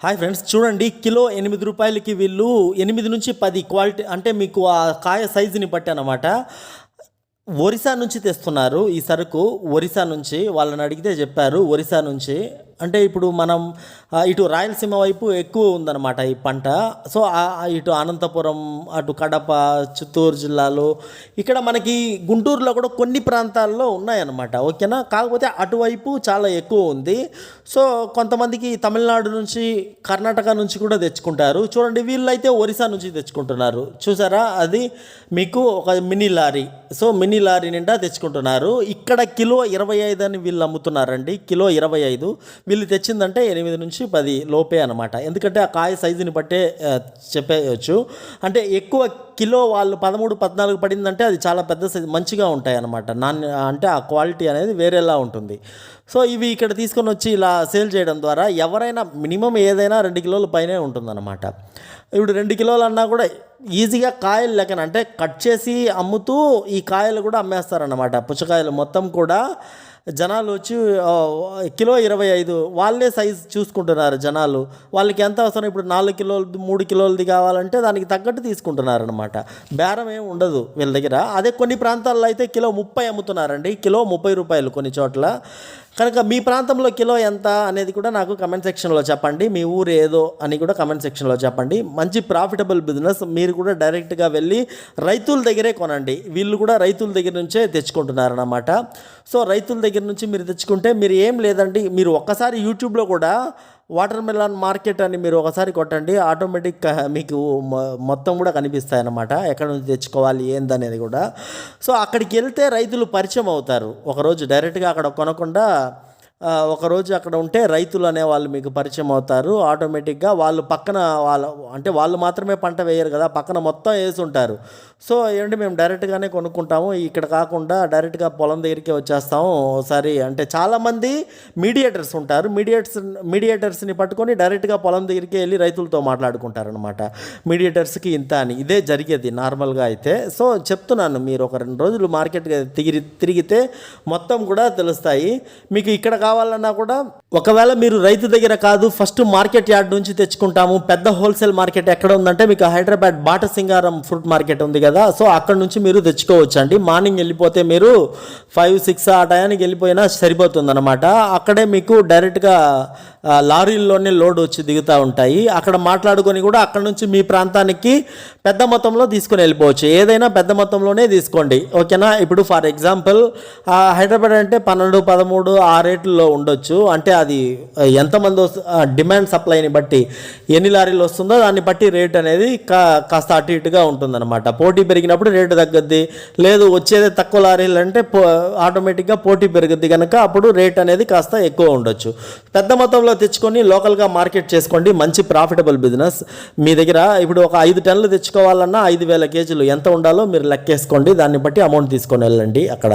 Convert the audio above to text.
Hi friends చూడండి kilo ఎనిమిది రూపాయలకి వీళ్ళు ఎనిమిది నుంచి పది క్వాలిటీ అంటే మీకు ఆ కాయ సైజుని బట్టి అనమాట ఒరిస్సా నుంచి తెస్తున్నారు ఈ సరుకు ఒరిస్సా నుంచి వాళ్ళని అడిగితే చెప్పారు ఒరిస్సా నుంచి. అంటే ఇప్పుడు మనం ఇటు రాయలసీమ వైపు ఎక్కువ ఉందన్నమాట ఈ పంట. సో ఇటు అనంతపురం అటు కడప చిత్తూరు జిల్లాలో ఇక్కడ మనకి గుంటూరులో కూడా కొన్ని ప్రాంతాల్లో ఉన్నాయన్నమాట ఓకేనా? కాకపోతే అటువైపు చాలా ఎక్కువ ఉంది. సో కొంతమందికి తమిళనాడు నుంచి కర్ణాటక నుంచి కూడా తెచ్చుకుంటారు. చూడండి వీళ్ళైతే ఒరిస్సా నుంచి తెచ్చుకుంటున్నారు. చూసారా? అది మీకు ఒక mini lorry. So mini lorry నిండా తెచ్చుకుంటున్నారు. ఇక్కడ కిలో ఇరవై ఐదు అని వీళ్ళు అమ్ముతున్నారండి. కిలో ఇరవై ఐదు. వీళ్ళు తెచ్చిందంటే ఎనిమిది నుంచి పది లోపే అనమాట ఎందుకంటే ఆ కాయ సైజుని బట్టే చెప్పేయచ్చు. అంటే ఎక్కువ కిలో వాళ్ళు పదమూడు పద్నాలుగు పడిందంటే అది చాలా పెద్ద సైజు మంచిగా ఉంటాయి అనమాట నాణ్య అంటే ఆ క్వాలిటీ అనేది వేరేలా ఉంటుంది. సో ఇవి ఇక్కడ తీసుకొని వచ్చి ఇలా సేల్ చేయడం ద్వారా ఎవరైనా మినిమం ఏదైనా రెండు కిలోల పైనే ఉంటుందన్నమాట. ఇప్పుడు రెండు కిలోలు అన్నా కూడా ఈజీగా కాయలు లెక్కన అంటే కట్ చేసి అమ్ముతూ ఈ కాయలు కూడా అమ్మేస్తారన్నమాట. పుచ్చకాయలు మొత్తం కూడా జనాలు వచ్చి కిలో ఇరవై ఐదు వాళ్ళే సైజ్ చూసుకుంటున్నారు జనాలు. వాళ్ళకి ఎంత అవసరం? ఇప్పుడు నాలుగు కిలోలు మూడు కిలోలది కావాలంటే దానికి తగ్గట్టు తీసుకుంటున్నారు అనమాట బేరం ఏమి ఉండదు వీళ్ళ దగ్గర. అదే కొన్ని ప్రాంతాల్లో అయితే కిలో ముప్పై అమ్ముతున్నారండి. కిలో ముప్పై రూపాయలు కొన్ని చోట్ల. కనుక మీ ప్రాంతంలో కిలో ఎంత అనేది కూడా నాకు కమెంట్ సెక్షన్లో చెప్పండి. మీ ఊరు ఏదో అని కూడా కమెంట్ సెక్షన్లో చెప్పండి. మంచి ప్రాఫిటబుల్ బిజినెస్ మీరు కూడా డైరెక్ట్గా వెళ్ళి రైతుల దగ్గరే కొనండి. వీళ్ళు కూడా రైతుల దగ్గర నుంచే తెచ్చుకుంటున్నారన్నమాట. సో రైతుల దగ్గర నుంచి మీరు తెచ్చుకుంటే మీరు ఏం లేదండి. మీరు ఒక్కసారి యూట్యూబ్లో కూడా వాటర్ మెలాన్ మార్కెట్ అని మీరు ఒకసారి కొట్టండి ఆటోమేటిక్ మీకు మొత్తం కూడా కనిపిస్తాయి అన్నమాట ఎక్కడ నుంచి తెచ్చుకోవాలి ఏందనేది కూడా. సో అక్కడికి వెళ్తే రైతులు పరిచయం అవుతారు. ఒకరోజు డైరెక్ట్గా అక్కడ కొనకుండా ఒకరోజు అక్కడ ఉంటే రైతులు అనే వాళ్ళు మీకు పరిచయం అవుతారు. ఆటోమేటిక్గా వాళ్ళు పక్కన వాళ్ళ అంటే వాళ్ళు మాత్రమే పంట వేయరు కదా పక్కన మొత్తం వేసి ఉంటారు. సో ఏంటి మేము డైరెక్ట్గానే కొనుక్కుంటాము. ఇక్కడ కాకుండా డైరెక్ట్గా పొలం దగ్గరికి వచ్చేస్తాము. ఒకసారి అంటే చాలామంది మీడియేటర్స్ ఉంటారు. మీడియేటర్స్ మీడియేటర్స్ని పట్టుకొని డైరెక్ట్గా పొలం దగ్గరికి వెళ్ళి రైతులతో మాట్లాడుకుంటారనమాట మీడియేటర్స్కి ఇంత అని. ఇదే జరిగేది నార్మల్గా అయితే. సో చెప్తున్నాను మీరు ఒక రెండు రోజులు మార్కెట్ తిరిగి తిరిగితే మొత్తం కూడా తెలుస్తాయి. మీకు ఇక్కడ కావాలన్నా కూడా ఒకవేళ మీరు రైతు దగ్గర కాదు ఫస్ట్ మార్కెట్ యార్డ్ నుంచి తెచ్చుకుంటాము. పెద్ద హోల్సేల్ మార్కెట్ ఎక్కడ ఉందంటే మీకు హైదరాబాద్ బాట సింగారం ఫ్రూట్ మార్కెట్ ఉంది కదా. సో అక్కడ నుంచి మీరు తెచ్చుకోవచ్చు అండి. మార్నింగ్ వెళ్ళిపోతే మీరు ఫైవ్ సిక్స్ ఆ టయానికి వెళ్ళిపోయినా సరిపోతుంది అనమాట అక్కడే మీకు డైరెక్ట్గా లారీల్లోనే లోడ్ వచ్చి దిగుతూ ఉంటాయి. అక్కడ మాట్లాడుకొని కూడా అక్కడ నుంచి మీ ప్రాంతానికి పెద్ద మొత్తంలో తీసుకొని వెళ్ళిపోవచ్చు. ఏదైనా పెద్ద మొత్తంలోనే తీసుకోండి. ఓకేనా? ఇప్పుడు ఫర్ ఎగ్జాంపుల్ హైదరాబాద్ అంటే పన్నెండు పదమూడు ఆ రేట్లలో ఉండొచ్చు. అంటే అది ఎంతమంది డిమాండ్ సప్లైని బట్టి ఎన్ని లారీలు వస్తుందో దాన్ని బట్టి రేట్ అనేది కా కాస్త అటు ఇటుగా ఉంటుందన్నమాట. పోటీ పెరిగినప్పుడు రేటు తగ్గద్ది. లేదు వచ్చేది తక్కువ లారీలు అంటే పో ఆటోమేటిక్గా పోటీ పెరుగుద్ది కనుక అప్పుడు రేట్ అనేది కాస్త ఎక్కువ ఉండొచ్చు. పెద్ద మొత్తంలో తెచ్చుకొని లోకల్గా మార్కెట్ చేసుకోండి. మంచి ప్రాఫిటబుల్ బిజినెస్. మీ దగ్గర ఇప్పుడు ఒక ఐదు టన్నులు తెచ్చుకోవాలన్నా ఐదు వేల కేజీలు ఎంత ఉండాలో మీరు లెక్కేసుకోండి. దాన్ని బట్టి అమౌంట్ తీసుకొని వెళ్ళండి అక్కడ.